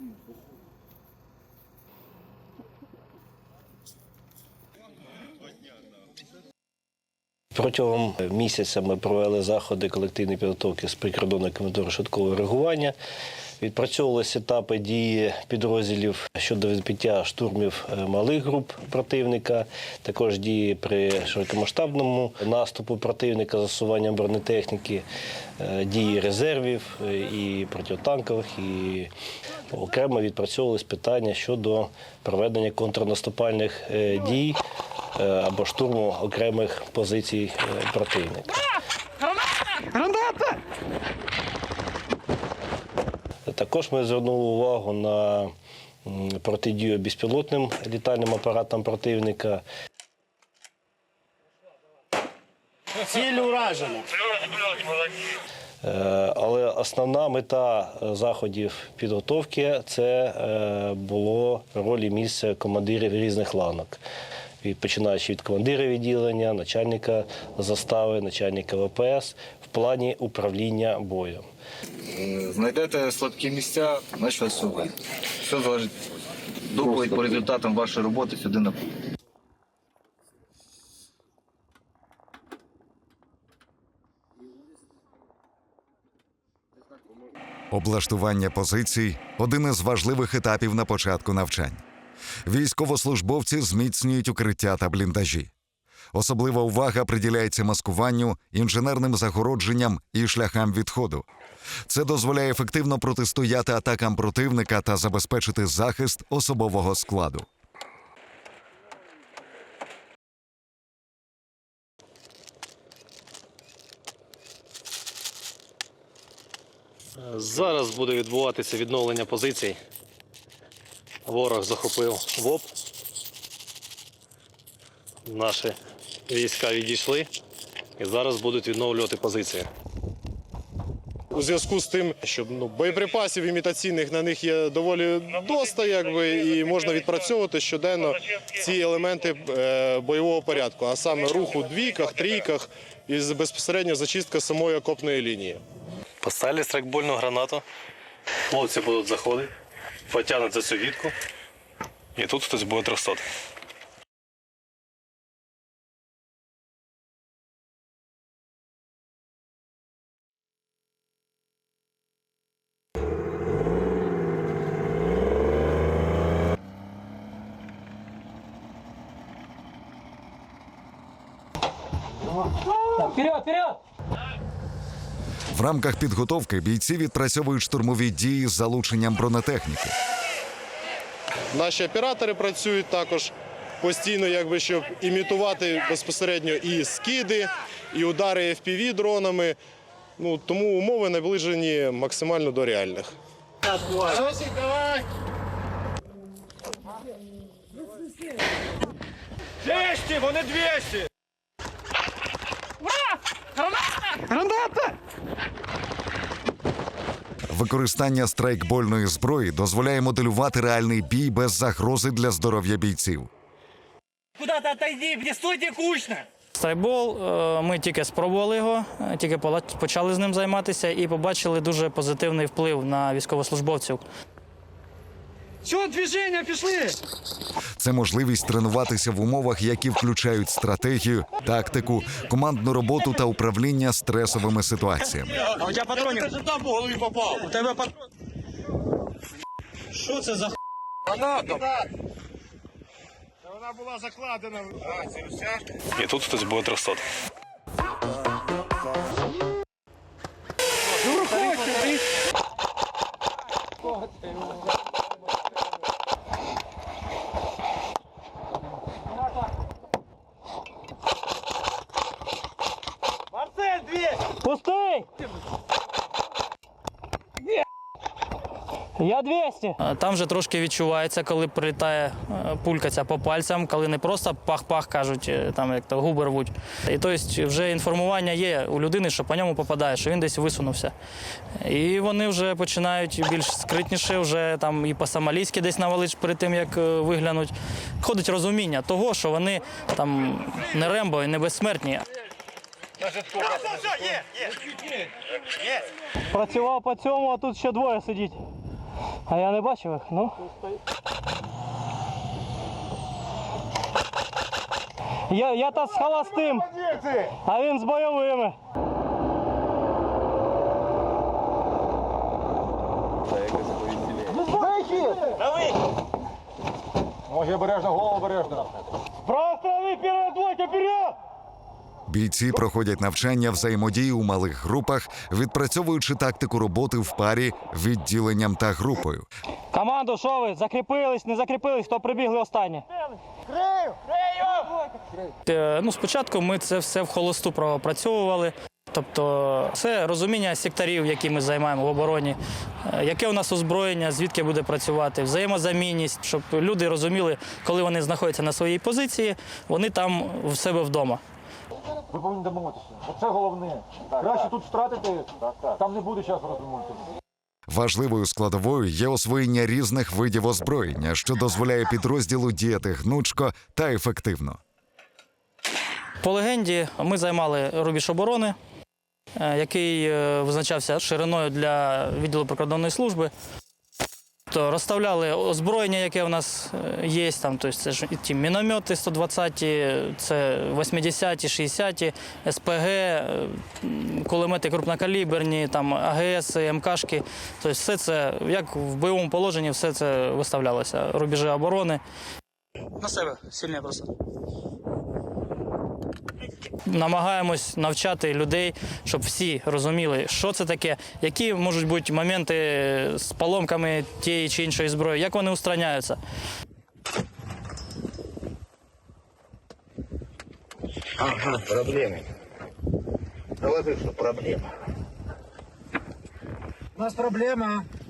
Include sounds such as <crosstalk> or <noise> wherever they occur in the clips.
嗯。不 Протягом місяця ми провели заходи колективної підготовки з прикордонної комендури швидкого реагування. Відпрацьовувалися етапи дії підрозділів щодо відбиття штурмів е, малих груп противника, також дії при широкомасштабному наступу противника, засуванням бронетехніки, е, дії резервів е, і протитанкових, і окремо відпрацьовувалися питання щодо проведення контрнаступальних е, дій е, або штурму окремих позицій е, противника. Також ми звернули увагу на протидію безпілотним літальним апаратам противника. Ціль уражена. Е, Але основна мета е, заходів підготовки це е, було ролі місця командирів різних ланок. Від- Починаючи від командира відділення, начальника застави, начальника ВПС в плані управління боєм. Знайдете слабкі місця, значить вийде. Все залежить доповідь по результатам вашої роботи сюди на Облаштування позицій один із важливих етапів на початку навчань. Військовослужбовці зміцнюють укриття та бліндажі. Особлива увага приділяється маскуванню, інженерним загородженням і шляхам відходу. Це дозволяє ефективно протистояти атакам противника та забезпечити захист особового складу. Зараз буде відбуватися відновлення позицій. Ворог захопив ВОП. Наші війська відійшли і зараз будуть відновлювати позиції. У зв'язку з тим, що ну, боєприпасів імітаційних на них є доволі доста, якби, і можна відпрацьовувати щоденно ці елементи е, бойового порядку, а саме рух у двійках, трійках і безпосередньо зачистка самої окопної лінії. Поставили страйкбольну гранату. Хлопці будуть заходити, потягнуть за цю вітку. І тут хтось буде 300. В рамках підготовки бійці відпрацьовують штурмові дії з залученням бронетехніки. Наші оператори працюють також постійно, якби, щоб імітувати безпосередньо і скиди, і удари FPV дронами. Ну, тому умови наближені максимально до реальних. Використання страйкбольної зброї дозволяє моделювати реальний бій без загрози для здоров'я бійців. Куда-то отойди, мені стойте кучно. Страйкбол, е, ми тільки спробували його, е, тільки почали з ним займатися і побачили дуже позитивний вплив на військовослужбовців. Все, движення, пішли. Це можливість тренуватися в умовах, які включають стратегію, тактику, командну роботу та управління стресовими ситуаціями. А у тебе патронів? Ти там по голові попав. У тебе патрон. Що це за х**? Вона була закладена. І тут хтось буде 300. Марсель, 200. Пустий! Я 200. Там вже трошки відчувається, коли прилітає е, пулька ця по пальцям, коли не просто пах-пах кажуть, е, там як то губи рвуть. І тобто вже інформування є у людини, що по ньому попадає, що він десь висунувся. І вони вже починають більш скритніше, вже там і по-самалійськи десь навалить перед тим, як е, виглянуть. Ходить розуміння того, що вони там не рембо і не безсмертні. Працював по цьому, а тут ще двоє сидіть. А я не бачив їх, ну. Я, я та з холостим, а він з бойовими. Правосторонний вперед, двойка, вперед! Бійці проходять навчання взаємодії у малих групах, відпрацьовуючи тактику роботи в парі відділенням та групою. Команду, що ви? Закріпились, не закріпились, хто прибігли останні? Е, Ну, спочатку ми це все в холосту пропрацьовували. Тобто це розуміння секторів, які ми займаємо в обороні, е, яке у нас озброєння, звідки буде працювати, взаємозамінність, щоб люди розуміли, коли вони знаходяться на своїй позиції, вони там в себе вдома. Ви повинні домовитися. Оце головне. Краще тут втратити, там не буде часу розуміти. Важливою складовою є освоєння різних видів озброєння, що дозволяє підрозділу діяти гнучко та ефективно. По легенді ми займали рубіж оборони, е, який е, визначався шириною для відділу прикордонної служби. То розставляли озброєння, яке в нас е, є. Там, тобто це ж ті міномети 120-ті, це 80-ті, 60-ті, СПГ, кулемети крупнокаліберні, там АГС, МКшки. Тобто все це, як в бойовому положенні, все це виставлялося. Рубежі оборони. На себе сильне просто намагаємось навчати людей, щоб всі розуміли, що це таке, які можуть бути моменти з поломками тієї чи іншої зброї, як вони устраняються. Проблеми. Доложи, що проблема.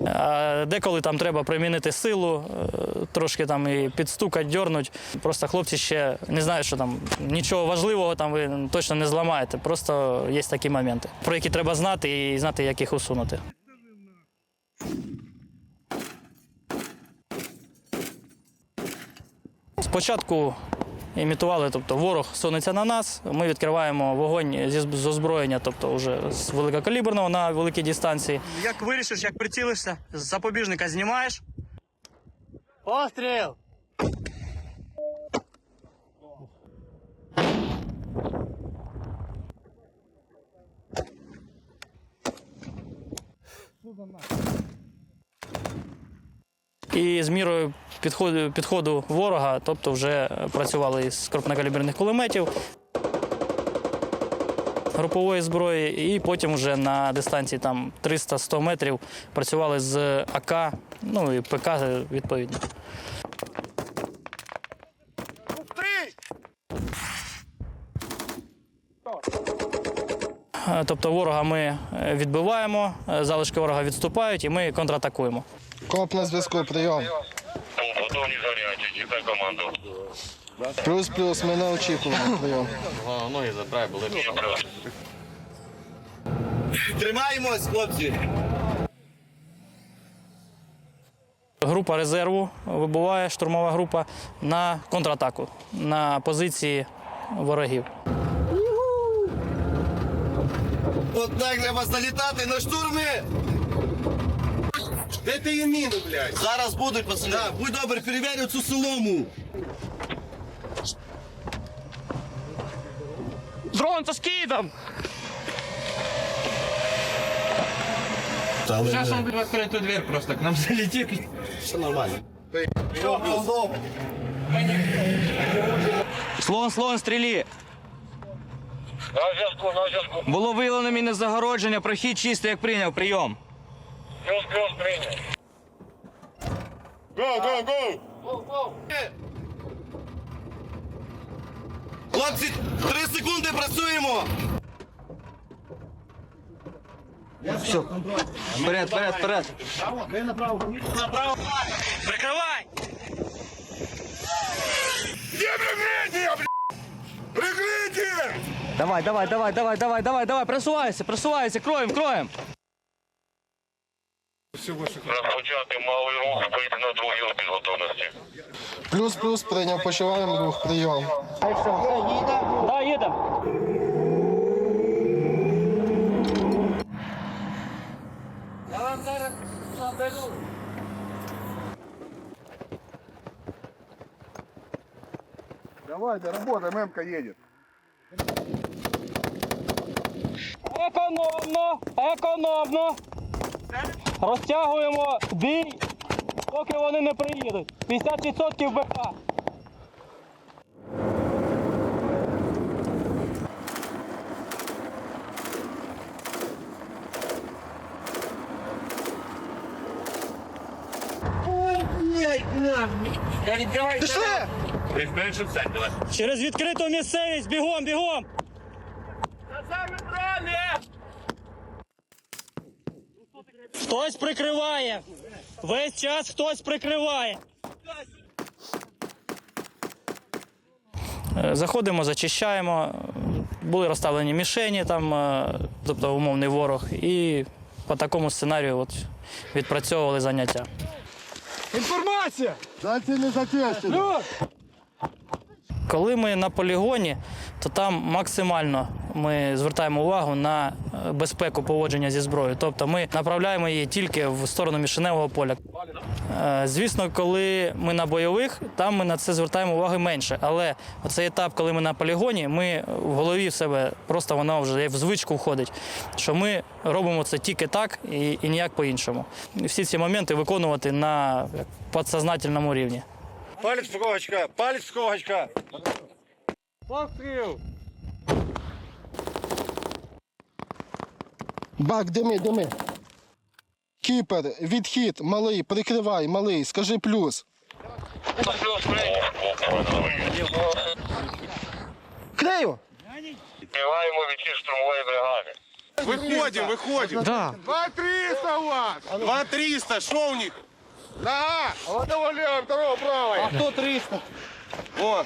А деколи там треба примінити силу, е, трошки там і підстукати, дьорнуть. Просто хлопці ще не знають, що там нічого важливого там ви точно не зламаєте. Просто є такі моменти, про які треба знати і знати, як їх усунути. Спочатку імітували, тобто ворог сунеться на нас. Ми відкриваємо вогонь зі з озброєння, тобто вже з великокаліберного на великій дистанції. Як вирішиш, як прицілишся, з запобіжника знімаєш. Постріл! І з мірою підходу, підходу ворога, тобто вже працювали з крупнокаліберних кулеметів, групової зброї, і потім вже на дистанції там 300-100 метрів працювали з АК, ну і ПК відповідно. Тобто ворога ми відбиваємо, залишки ворога відступають і ми контратакуємо. Коп на зв'язку, прийом. Готові заряді, чекай команду. Плюс-плюс, ми на очікуванні, прийом. Тримаємось, хлопці! Група резерву вибуває штурмова група на контратаку на позиції ворогів. От так треба залітати на штурми! Де ти її міну, блядь? Зараз будуть, пацани. Так, будь добре, перевірю цю солому. Дрон со скидом! Сейчас он будет открыть эту дверь просто, к нам залетит. Все нормально. Слон, слон, стрілі! На зв'язку, на зв'язку. Було виявлено мінне загородження, прохід чистий, як прийняв, прийом. Плюс, плюс, прийняв. Хлопці, три секунди працюємо! Вперед, вперед, вперед! Прикривай! Давай, давай, давай, давай, давай, давай, давай, просувайся, просувайся, кроем, кроем. Розпочати малий рух, вийти на другий рух підготовності. Плюс, плюс, прийняв, почуваємо рух, прийом. Да, їдемо. Давай вам зараз наберу. Давайте, едет. Економно, економно. Розтягуємо бій, поки вони не приїдуть. 50% БК. Через відкриту місцевість, бігом, бігом! Хтось прикриває. Весь час хтось прикриває. Е, Заходимо, зачищаємо. Були розставлені мішені, там, е, тобто умовний ворог, і по такому сценарію от, відпрацьовували заняття. Дальше не затестили. Коли ми на полігоні, то там максимально ми звертаємо увагу на е, безпеку поводження зі зброєю. Тобто ми направляємо її тільки в сторону мішеневого поля. Е, Звісно, коли ми на бойових, там ми на це звертаємо уваги менше. Але цей етап, коли ми на полігоні, ми в голові в себе просто воно вже в звичку входить, що ми робимо це тільки так і, і ніяк по-іншому. Всі ці моменти виконувати на підсознательному рівні. Палець в когочка, палець в когочка. Бак, дими, дими. Кіпер, відхід, малий, прикривай, малий, скажи плюс. Крию! Співаємо від штурмової бригади. Виходимо, виходимо. Да. 2-300 у вас! 2-300, що у них? Нога! Одного левого, второго правого. А кто 300? О,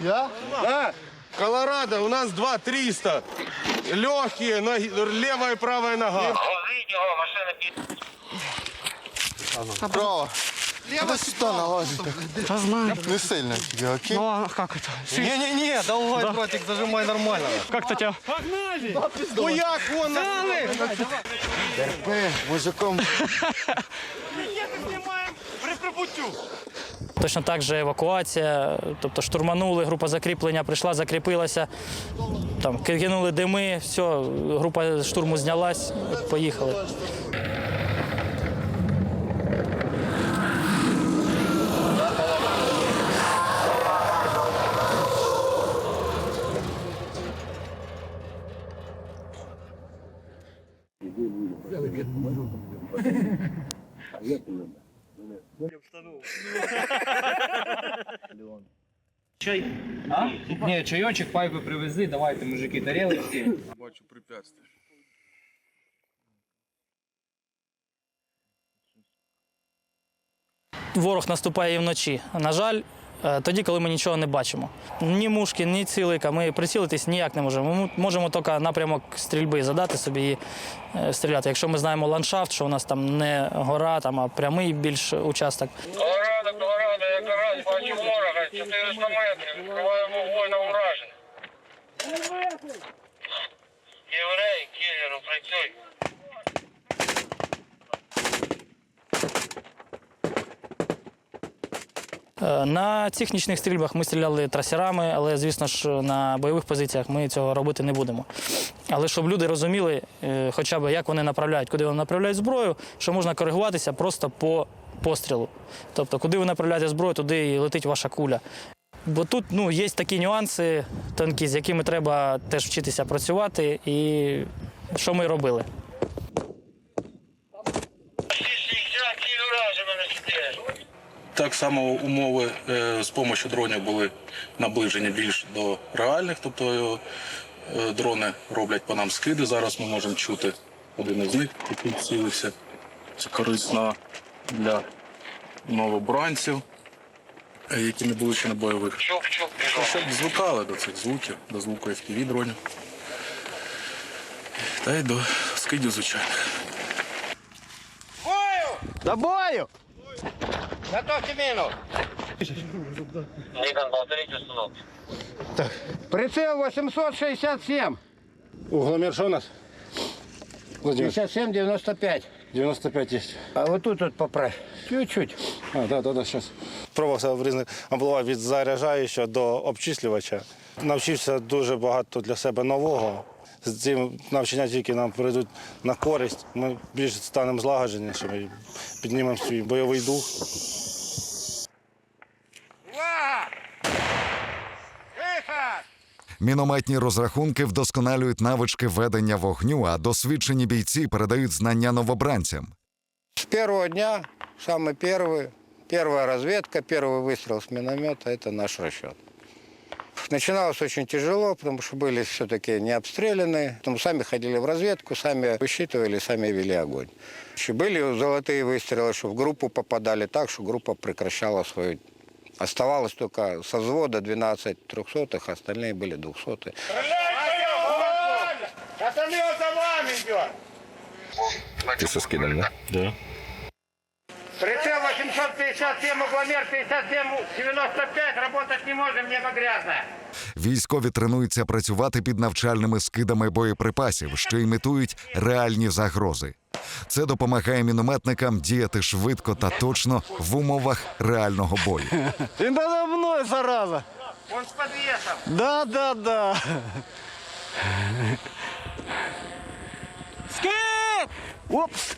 Я? да? Колорадо, у нас 2-300. Легкие, ноги, левая и правая нога. Грузить його, машина під... Право. Лево сюда наложите. Я знаю. Не сильно. Окей? Ну а как это? Не-не-не, давай, братик, зажимай нормально. Как-то тебя... Ну як вон? Терпи, мужиком. <laughs> Точно так же евакуація, тобто штурманули, група закріплення прийшла, закріпилася, там кинули дими, все, група штурму знялась, поїхали. <laughs> <laughs> Не, чайочек, пайпы привезли, давайте, мужики, тарелочки. Бачу препятствие. Ворог наступає і вночі. На жаль, тоді, коли ми нічого не бачимо. Ні мушки, ні цілика, ми прицілитись ніяк не можемо. Ми можемо тільки напрямок стрільби задати собі і е, стріляти. Якщо ми знаємо ландшафт, що у нас там не гора, там, а прямий більш участок. Колорадо, Колорадо, я карась, бачу ворога, 400 метрів, відкриваємо вогонь на. Єврей, кілеру, працюй. На цих нічних стрільбах ми стріляли трасерами, але, звісно ж, на бойових позиціях ми цього робити не будемо. Але щоб люди розуміли, е, хоча б як вони направляють, куди вони направляють зброю, що можна коригуватися просто по пострілу. Тобто, куди ви направляєте зброю, туди і летить ваша куля. Бо тут ну, є такі нюанси тонкі, з якими треба теж вчитися працювати, і що ми робили. Так само умови е, з допомогою дронів були наближені більш до реальних, тобто е, дрони роблять по нам скиди. Зараз ми можемо чути один із них, який цілився. Це корисно для новобранців, е, які не були ще на бойових. Чуп-чуп. Щоб звикали до цих звуків, до звуку FPV дронів. Та й до скидів звичайних. До бою! Готовьте мину! Никон, повторіть установку. Прицел 867. Угломер, что у нас? 57-95. 95 є. А вот тут вот поправь. Чуть-чуть. А, да, да, да, зараз. Пробувався в різних амплуа від заряджаючого до обчислювача. Навчився дуже багато для себе нового З цим навчання тільки нам прийдуть на користь. Ми більш станемо злагодженішими, і піднімемо свій бойовий дух. Мінометні розрахунки вдосконалюють навички ведення вогню, а досвідчені бійці передають знання новобранцям. С первого дня, самый первый, первая разведка, первый выстрел с миномета – это наш расчет. Начиналось очень тяжело, потому что были все-таки не обстреляны. Потом сами ходили в разведку, сами высчитывали, сами вели огонь. Еще были золотые выстрелы, что в группу попадали так, что группа прекращала свою... Оставалось только со взвода 12 трехсотых, остальные были двухсотые. Ти со скидом, да? Да. Прицел 857, угломер 57, 95, работать не можем, небо грязное. Військові тренуються працювати під навчальними скидами боєприпасів, що імітують реальні загрози. Це допомагає мінометникам діяти швидко та точно в умовах реального бою. Ти надо мною, зараза! Он с подвесом. Да, да, да. Скид! Опс!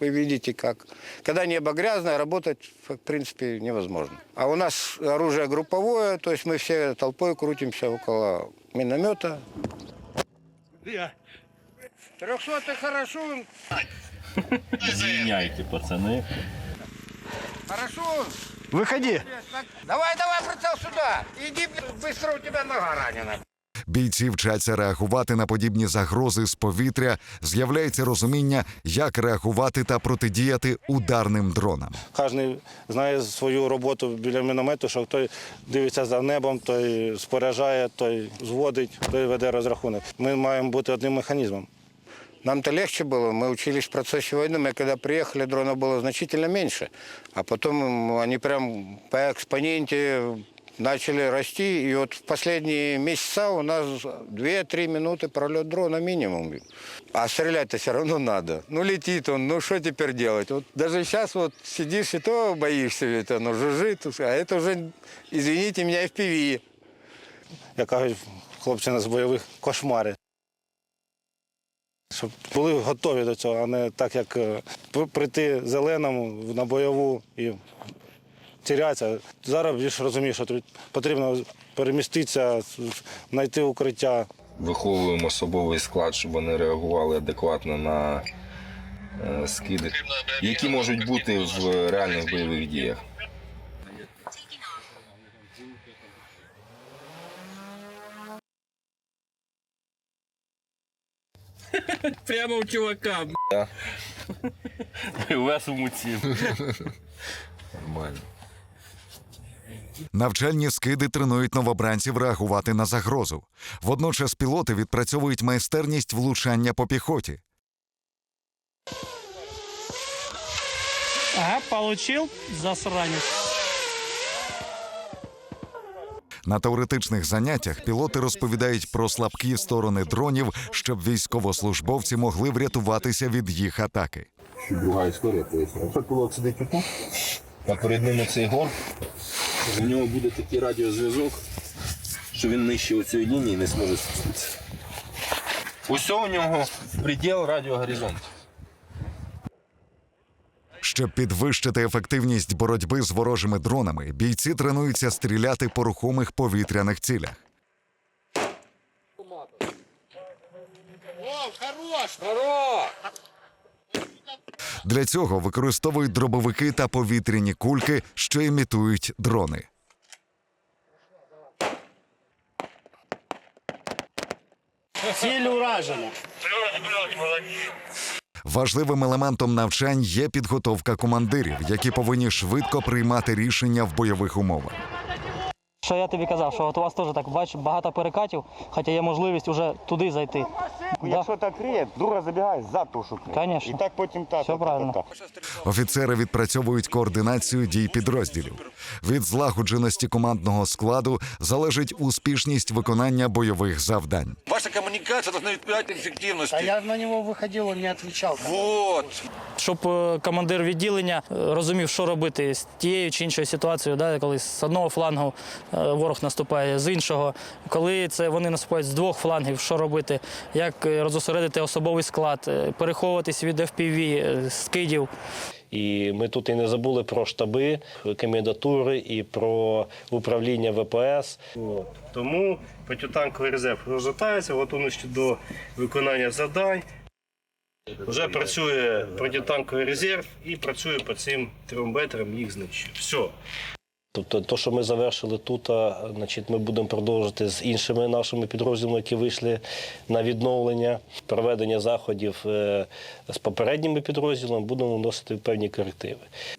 Вы видите, как. Когда небо грязное, работать, в принципе, невозможно. А у нас оружие групповое, то есть мы все толпой крутимся около миномета. Трехсотый хорошо. Звиняйте, пацани. Хорошо. Виходи! Давай, давай, прицел сюда. Иди, быстро, у тебя нога ранена. Бійці вчаться реагувати на подібні загрози з повітря. З'являється розуміння, як реагувати та протидіяти ударним дронам. Кожен знає свою роботу біля міномету, що той дивиться за небом, той споряджає, той зводить, той веде розрахунок. Ми маємо бути одним механізмом. Нам-то легче было. Мы учились в процессе войны. Мы когда приехали, дронов было значительно меньше. А потом м, они прям по экспоненте начали расти. И вот в последние месяца у нас 2-3 минуты пролет дрона минимум. А стрелять-то все равно надо. Ну, летит он, ну, что теперь делать? Вот даже сейчас вот сидишь и то боишься, ведь оно жужжит. А это уже, извините меня, FPV. як кажуть, хлопчина з бойових кошмари. Щоб були готові до цього, а не так, як е, прийти зеленому на бойову і тірятися. Зараз більш розумію, що тут потрібно переміститися, знайти укриття. Виховуємо особовий склад, щоб вони реагували адекватно на е, скиди, які можуть бути в реальних бойових діях. <laughs> Прямо у чувака. <laughs> Вас у муці. Нормально. Навчальні скиди тренують новобранців реагувати на загрозу. Водночас пілоти відпрацьовують майстерність влучання по піхоті. Ага, получил, засранец. На теоретичних заняттях пілоти розповідають про слабкі сторони дронів, щоб військовослужбовці могли врятуватися від їх атаки. Друга історія поясню. Якщо пілот сидить тут, а перед ним цей гор, у нього буде такий радіозв'язок, що він нижче оцієї лінії не зможе спуститися. Усьо у нього приділ радіогоризонту. Щоб підвищити ефективність боротьби з ворожими дронами, бійці тренуються стріляти по рухомих повітряних цілях. Для цього використовують дробовики та повітряні кульки, що імітують дрони. Ціль уражена. Важливим елементом навчань є підготовка командирів, які повинні швидко приймати рішення в бойових умовах. Що я тобі казав, що от у вас теж так бачиш, багато перекатів, хоча є можливість вже туди зайти. Якщо так криє, дура забігає за ту шукне. Конечно. І так потім так. Все правильно. Офіцери відпрацьовують координацію дій підрозділів. Від злагодженості командного складу залежить успішність виконання бойових завдань. Ваша коммуникация должна відповідати ефективності. А я на нього виходив, він не відповідав. Вот. Щоб е, командир відділення е, розумів, що робити з тією чи іншою ситуацією, да, коли з одного флангу е, ворог наступає, з іншого, коли це вони наступають з двох флангів, що робити, як е, розосередити особовий склад, е, переховуватись від FPV, е, скидів. І ми тут і не забули про штаби, комендатури і про управління ВПС. От. Тому протитанковий резерв розгортається, готовності до виконання завдань. Вже працює протитанковий резерв і працює по цим трьом метрам їх знищує. Все. Тобто, то, що ми завершили тут, а, значить, ми будемо продовжити з іншими нашими підрозділами, які вийшли на відновлення, проведення заходів е, з попередніми підрозділами, будемо вносити певні корективи.